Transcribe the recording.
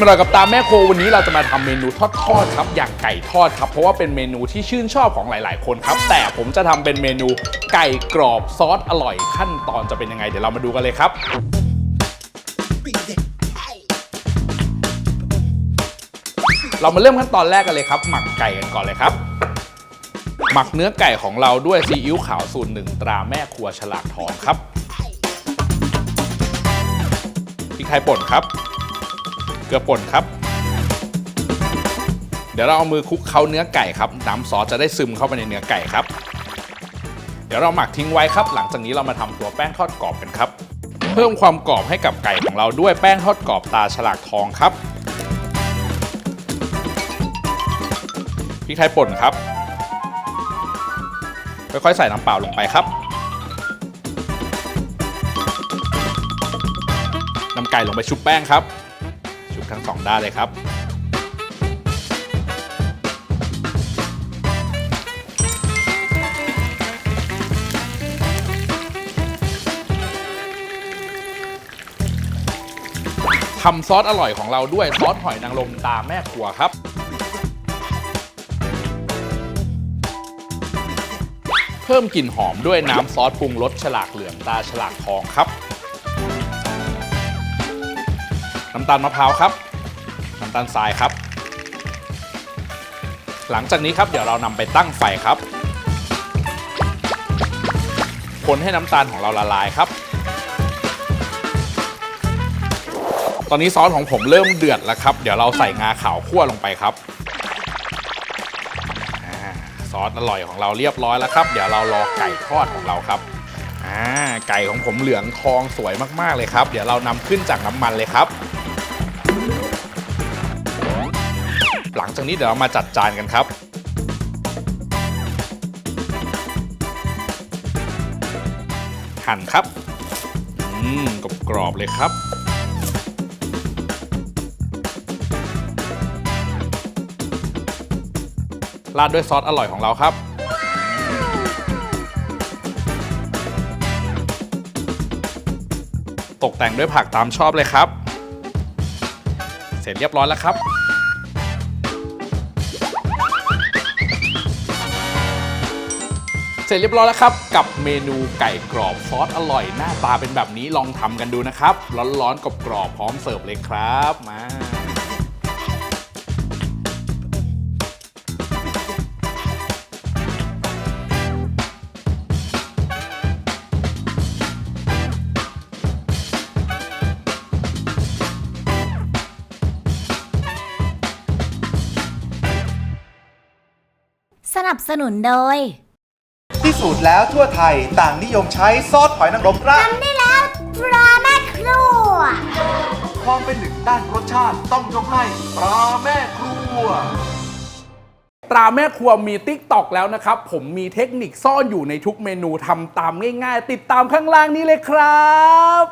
มาหน่อยกับตามแม่โควันนี้เราจะมาทำเมนูทอดๆครับ อย่างไก่ทอดครับ เพราะว่าเป็นเมนูที่ชื่นชอบของหลาย ๆ คนครับ แต่ผมจะทำเป็นเมนูไก่กรอบซอสอร่อยขั้นตอนจะเป็นยังไงเดี๋ยวเรามาดูกันเลยครับเรามาเริ่มขั้นตอนแรกกันเลยครับ หมักไก่กันก่อนเลยครับหมักเนื้อไก่ของเราด้วยซีอิ๊วขาวสูตรหนึ่งตราแม่ครัวฉลากทองครับพริกไทยป่นครับ ลือป่นครับ เดี๋ยวเราเอามือคลุกเคล้าเนื้อไก่ครับน้ำซอสจะได้ซึมเข้าไปในเนื้อไก่ครับ เดี๋ยวเราหมักทิ้งไว้ครับ หลังจากนี้เรามาทำตัวแป้งทอดกรอบกันครับ เพิ่มความกรอบให้กับไก่ของเราด้วยแป้งทอดกรอบตาฉลากทองครับพริกไทยป่นครับค่อยๆใส่น้ำเปล่าลงไปครับนำไก่ลงไปชุบแป้งครับ ทั้งสองด้านเลยครับ ทำซอสอร่อยของเราด้วยซอสหอยนางรมตาแม่ครัวครับเพิ่มกลิ่นหอมด้วยน้ำซอสปรุงรสฉลากเหลืองตาฉลากทองครับ น้ำตาลมะพร้าวครับ น้ำตาลทรายครับ หลังจากนี้ครับเดี๋ยวเรานำไปตั้งไฟครับ คนให้น้ำตาลของเราละลายครับ ตอนนี้ซอสของผมเริ่มเดือดแล้วครับ เดี๋ยวเราใส่งาขาวคั่วลงไปครับซอสอร่อยของเราเรียบร้อยแล้วครับ เดี๋ยวเรารอไก่ทอดของเราครับอ่าไก่ของผมเหลืองทองสวยมากๆเลยครับ เดี๋ยวเรานำขึ้นจากน้ำมันเลยครับ ลังจากนี้เดี๋ยวเรามาจัดจานกันครับหั่นครับอืมกรอบๆเลยครับ ราดด้วยซอสอร่อยของเราครับ ตกแต่งด้วยผักตามชอบเลยครับ เสร็จเรียบร้อยแล้วครับ ร็จเรียบร้อยแล้วครับ กับเมนูไก่กรอบซอสอร่อย หน้าตาเป็นแบบนี้ลองทำกันดูนะครับ ร้อนๆกรอบๆพร้อมเสิร์ฟเลยครับมาสนับสนุนโดย ที่สุดแล้วทั่วไทยต่างนิยมใช้ซอสหอยนางรมราดทำได้แล้วตราแม่ครัว ความเป็นหนึ่งด้านรสชาติต้องยกให้ปลาแม่ครัว ตราแม่ครัวมีติ๊กตอกแล้วนะครับ ผมมีเทคนิคซ่อนอยู่ในทุกเมนูทำตามง่ายๆ ติดตามข้างล่างนี้เลยครับ